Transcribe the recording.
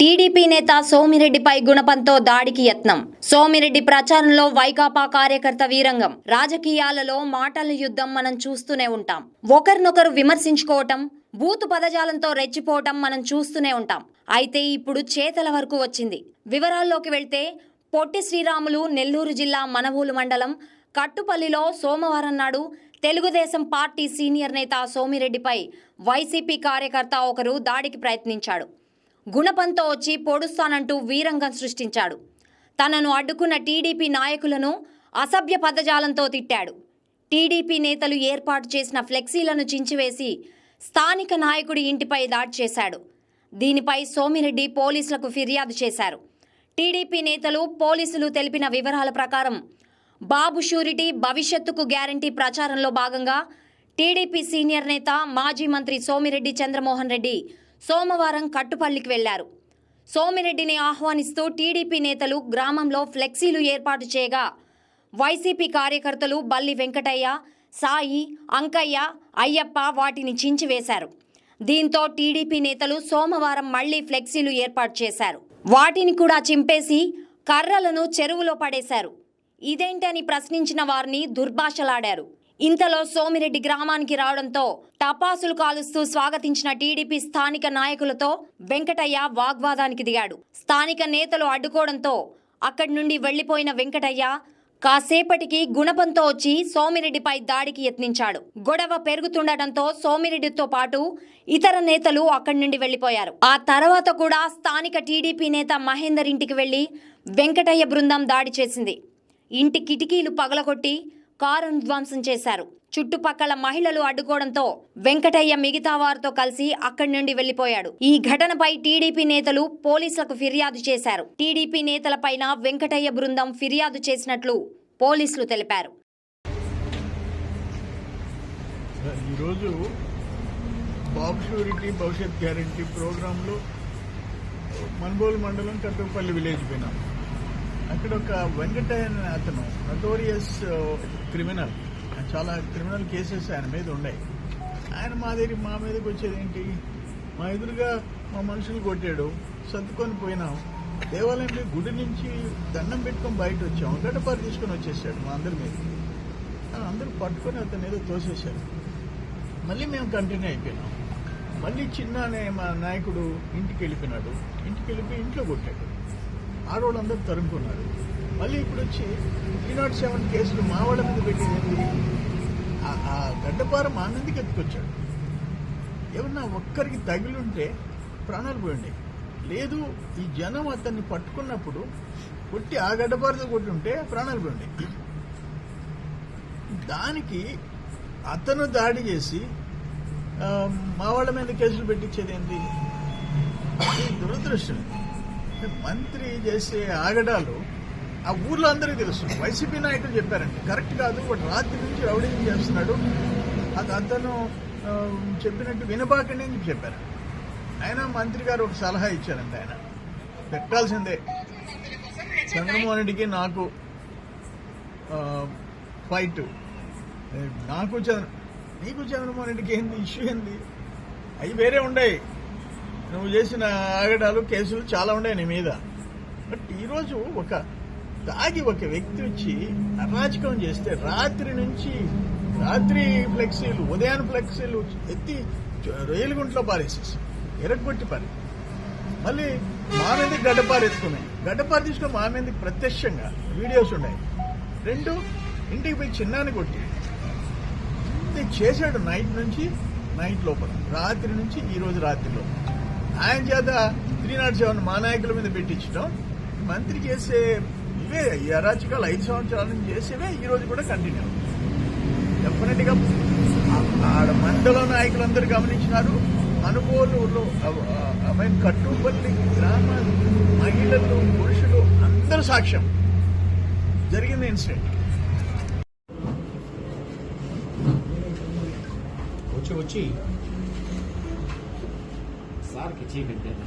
TDP నేత సోమిరెడ్డిపై గుణపంతో దాడికి యత్నం. సోమిరెడ్డి ప్రచారంలో వైకాపా కార్యకర్త వీరంగం. రాజకీయాలలో మాటల యుద్ధం మనం చూస్తూనే ఉంటాం. ఒకరినొకరు విమర్శించుకోవటం బూతు పదజాలంతో రెచ్చిపోవటం మనం చూస్తూనే ఉంటాం. అయితే ఇప్పుడు చేతల వరకు వచ్చింది. వివరాల్లోకి వెళ్తే పొట్టి శ్రీరాములు నెల్లూరు జిల్లా మనవూలు మండలం కట్టుపల్లిలో సోమవారం నాడు తెలుగుదేశం పార్టీ సీనియర్ నేత సోమిరెడ్డిపై వైసీపీ కార్యకర్త ఒకరు దాడికి ప్రయత్నించాడు. గుణపంతో వచ్చి పొడుస్తానంటూ వీరంగం సృష్టించాడు. తనను అడ్డుకున్న టీడీపీ నాయకులను అసభ్య పదజాలంతో తిట్టాడు. టీడీపీ నేతలు ఏర్పాటు చేసిన ఫ్లెక్సీలను చించివేసి స్థానిక నాయకుడి ఇంటిపై దాడి చేశాడు. దీనిపై సోమిరెడ్డి పోలీసులకు ఫిర్యాదు చేశారు. టీడీపీ నేతలు పోలీసులు తెలిపిన వివరాల ప్రకారం బాబు షూరిటీ భవిష్యత్తుకు గ్యారంటీ ప్రచారంలో భాగంగా టీడీపీ సీనియర్ నేత మాజీ మంత్రి సోమిరెడ్డి చంద్రమోహన్ రెడ్డి సోమవారం కట్టుపల్లికి వెళ్ళారు. సోమిరెడ్డిని ఆహ్వానిస్తూ టీడీపీ నేతలు గ్రామంలో ఫ్లెక్సీలు ఏర్పాటు చేయగా వైసీపీ కార్యకర్తలు బల్లి వెంకటయ్య సాయి అంకయ్య అయ్యప్ప వాటిని చించివేశారు. దీంతో టీడీపీ నేతలు సోమవారం మళ్ళీ ఫ్లెక్సీలు ఏర్పాటు చేశారు. వాటిని కూడా చింపేసి కర్రలను చెరువులో పడేశారు. ఇదేంటని ప్రశ్నించిన వారిని దుర్భాషలాడారు. ఇంతలో సోమిరెడ్డి గ్రామానికి రావడంతో టపాసులు కాలుస్తూ స్వాగతించిన టీడీపీ స్థానిక నాయకులతో వెంకటయ్య వాగ్వాదానికి దిగాడు. స్థానిక నేతలు అడ్డుకోవడంతో అక్కడి నుండి వెళ్ళిపోయిన వెంకటయ్య కాసేపటికి గుణపంతో వచ్చి సోమిరెడ్డిపై దాడికి యత్నించాడు. గొడవ పెరుగుతుండటంతో సోమిరెడ్డితో పాటు ఇతర నేతలు అక్కడి నుండి వెళ్ళిపోయారు ఆ తర్వాత కూడా స్థానిక టీడీపీ నేత మహేందర్ ఇంటికి వెళ్ళి వెంకటయ్య బృందం దాడి చేసింది. ఇంటి కిటికీలు పగలగొట్టి కారును ధ్వంసం చేశారు. చుట్టుపక్కల మహిళలు అడ్డుకోవడంతో వెంకటయ్య మిగతా వారితో కలిసి అక్కడి నుండి వెళ్ళిపోయాడు ఈ ఘటనపై టీడీపీ నేతలు పోలీసులకు ఫిర్యాదు చేశారు. టీడీపీ నేతలపైన వెంకటయ్య బృందం ఫిర్యాదు చేసినట్లు పోలీసులు తెలిపారు. ఈరోజు బాబు షూరిటీ భవిష్యత్ గ్యారంటీ ప్రోగ్రాంలో మన్బోల్ మండలం కట్టపల్లి విలేజ్ పోయినాం. అక్కడ ఒక వెంకటయ్య అనే అతను నటోరియస్ క్రిమినల్ uh, చాలా క్రిమినల్ కేసెస్ ఆయన మీద ఉన్నాయి. ఆయన మా దగ్గర మా మీదకి వచ్చేది ఏంటి? మా ఎదురుగా మా మనుషులు కొట్టాడు సర్దుకొని పోయినాం. దేవాలయంలో గుడి నుంచి దండం పెట్టుకొని బయట వచ్చాం. గడపారు తీసుకొని వచ్చేసాడు మా అందరి మీద. అందరూ పట్టుకొని అతను ఏదో తోసేశారు. మళ్ళీ మేము కంటిన్యూ అయిపోయినాం. మళ్ళీ చిన్న అనే మా నాయకుడు ఇంటికి వెళ్ళిపోయినాడు. ఇంటికి వెళ్ళిపోయి ఇంట్లో కొట్టాడు. ఆడవాళ్ళందరూ తరుముకున్నారు. మళ్ళీ ఇప్పుడు వచ్చి త్రీ నాట్ సెవెన్ కేసులు మా వాళ్ళ మీద పెట్టేది ఆ- గడ్డపారం మా మీదకి ఎత్తుకొచ్చాడు. ఏమన్నా ఒక్కరికి తగిలింటే ప్రాణాలు పోయండి. లేదు ఈ జనం అతన్ని పట్టుకున్నప్పుడు కొట్టి ఆ గడ్డపారతో కొట్టుంటే ప్రాణాలు పోయండి. దానికి అతను దాడి చేసి మా వాళ్ళ మీద కేసులు పెట్టించేది ఏంటి దురదృష్టం మంత్రి చేసే ఆగడాలు ఆ ఊర్లో అందరికీ తెలుసు. వైసీపీ నాయకులు చెప్పారండి. కరెక్ట్ కాదు వాడు రాత్రి నుంచి రౌడింగ్ చేస్తున్నాడు. అది అతను చెప్పినట్టు వినబాకండి అని చెప్పారు. ఆయన మంత్రి గారు ఒక సలహా ఇచ్చారండి ఆయన. పెట్టాల్సిందే. చంద్రమోహన్ రెడ్డికి నాకు ఫైట్ నాకు చంద్ర నీకు చంద్రమోహన్ రెడ్డికి ఏంది ఇష్యూ ఏంది? అవి వేరే ఉండేవి నువ్వు చేసిన ఆగడాలు కేసులు చాలా ఉన్నాయి నీ మీద. బట్ ఈరోజు ఒక తాగి ఒక వ్యక్తి వచ్చి అరాచకం చేస్తే రాత్రి నుంచి రాత్రి ఫ్లెక్సీలు ఉదయాన్ ఫ్లెక్సీలు ఎత్తి రైలుగుంట్లో పారేసేసి ఎరగొట్టి పారి మళ్ళీ మా మీద గడ్డపారు ఎత్తుకున్నాయి గడ్డపారు తీసుకుని మా మీద ప్రత్యక్షంగా వీడియోస్ ఉన్నాయి. రెండు ఇంటికి పోయి చిన్నాన్ని కొట్టి చేశాడు నైట్ నుంచి నైట్ లోపల రాత్రి నుంచి ఈ రోజు రాత్రిలో. ఆయన చేత త్రీ నాట్ సెవెన్ మా నాయకుల మీద పెట్టించడం. మంత్రి చేసే ఇవే ఈ అరాచకాలు ఐదు సంవత్సరాల నుంచి చేసేవే ఈ రోజు కూడా కంటిన్యూ. డెఫినెట్గా ఆ- ఆడ మండల నాయకులందరూ గమనించినారు. అనుభవంలో ఆమె కట్టుపల్లి గ్రామ మహిళలు పురుషులు అందరూ సాక్ష్యం. జరిగింది ఇన్సిడెంట్. వచ్చి వచ్చి సార్కి చీ పెట్టారు